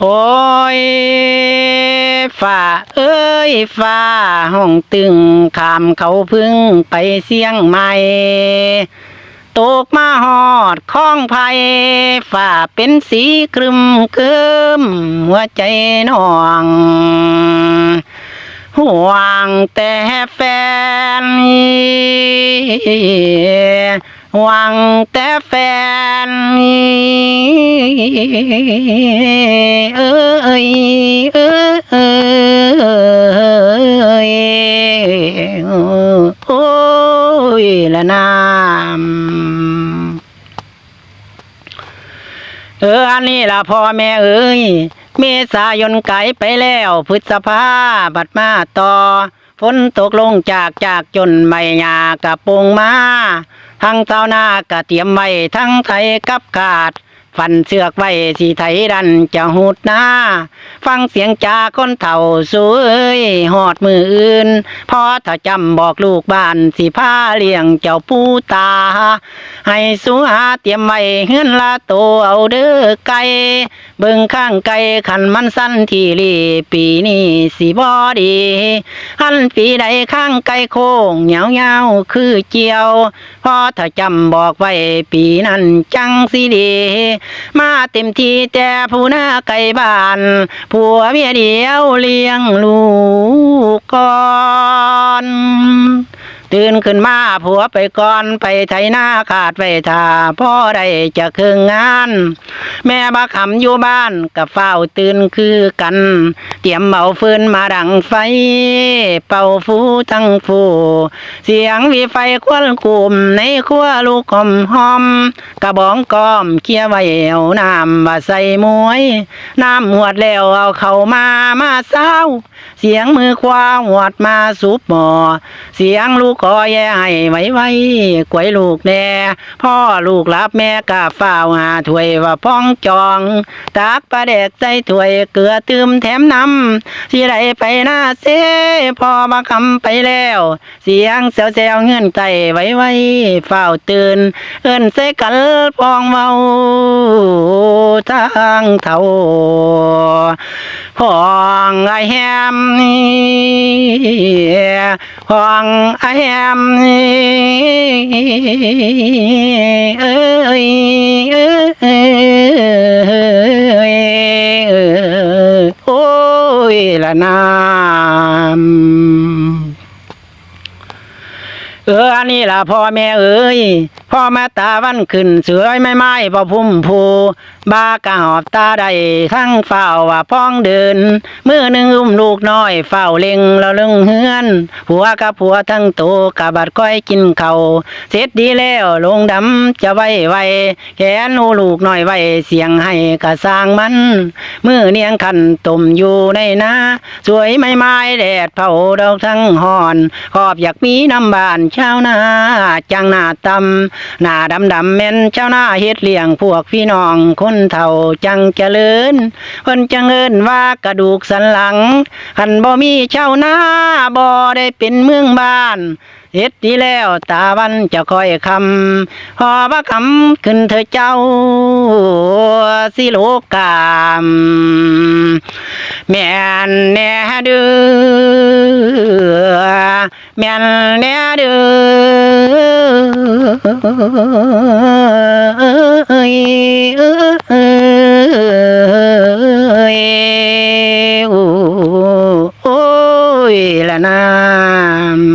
โอ้ยฝ่าเอ้ยฝ่าห้องตึงขามเขาพึ่งไปเสียงใหม่ตกมาหอดข้องไผ่ฝ่าเป็นสีครึมเคิมหัวใจน้องห่วงแต่แฟน หวังแต่แฟนเอ้ยเอ้ยโอ้ยละนามเอออันนี้ล่ะพ่อแม่เอ้ยเมษายนไกลไปแล้วพฤษภาบัดมาต่อฝนตกลงจากจากจนไม่ยากระปงมา ทั้งเจ้าหน้ากะเตรียมไว้ทั้งไทยกับกาด ฟันเสือกไว้สีไทยดันจะหูดหน้า ฟังเสียงจากคนเฒ่าสวยหอดมืออื่นพอถ้าจำบอกลูกบ้านสิพาเลี้ยงเจ้าปูตา ให้สูหาเตรียมไว้เฮือนละโตเอาเด้อไก่เบิ่งข้างไก่ขันมันสั้นทีรีปีนี้สิบ่ดีหันปีใดข้างไก่โค้งเหงาเงาๆคือเจียวพอถ้าจำบอกไว้ปีนั้นจังสิดีมาเต็มที่แต่ผู้หน้าไก่บ้านผัวเมียเดียวเลี้ยงลูกก่อน ตื่นขึ้นมาผัวไปก่อนไปไถนาขาดไว้ท่าพ่อได้จะคืองาน แม่บักขำอยู่บ้านกับเฝ้าตื่นคือกัน เตรียมเอาฟืนมาดังไฟ เป่าฟูทั้งฟู เสียงวีไฟควันคุมในครัวลูกหอมหอม กระบองกอมเคี่ยวไว้เอาน้ำมาใส่มวย น้ำหวดแล้วเอาเข้ามามาเศร้า เสียงมือขวาหวดมาสูบหมอ เสียงลูกคอแย่ให้ไว้ไว้กวยลูกแน่พ่อลูกรับแม่กะฝ้าวหาถ้วยว่าพ้องจอง ตักปลาแดกใส่ถ้วยเกลือตืมแถมน้ำสิไรไปหน้าเสพ่อมาคำไปแล้ว เสียงแซวแซวๆเงื่อนใจไว้ไว้เฝ้าตื่น เอิ้นใส่กันพองเมาทางเท่าพอ ไอแฮมพองไอแฮมเอ้ยเอ้ยเอ้ยโอ้ยละนามเออนนี้ล่ะพ่อแม่เอ้ย พ่อแม่ตาวันขึ้นเสือยไม่ไม้พอพุ่มผูบากะหอบตาใดทั้งเฝ้าว่าพ้องเดินมือหนึ่งอุ้มลูกน้อยเฝ้าเล็งเราลึงเฮือนผัวกับผัวทั้งโตกะบัดก้อยกินเขาเสร็จดีแล้วลงดำจะไว้ไว้แขนหูลูกน้อยไว้เสียงให้กะสร้างมันมือเนียงขันตุ่มอยู่ในนาสวยไม่ไม้แดดเผาดอกทั้งหอนขอบอยากมีน้ำบานชาวนาจังหน้าตำหน้าดำดำๆแม่นชาวนาเฮ็ดเลี้ยงพวกพี่น้องคนเฒ่าจังเจริญเพิ่นจังเอิ้นว่ากระดูกสันหลังคันบ่มีชาวนาบ่ได้เป็นเมืองบ้านเฮ็ดดีแล้วตาวันจะคอยคำหอบ่คำขึ้นเธอเจ้าสิโลกามแม่นแน่เด้อแม่นแน่เด้อ ละนาม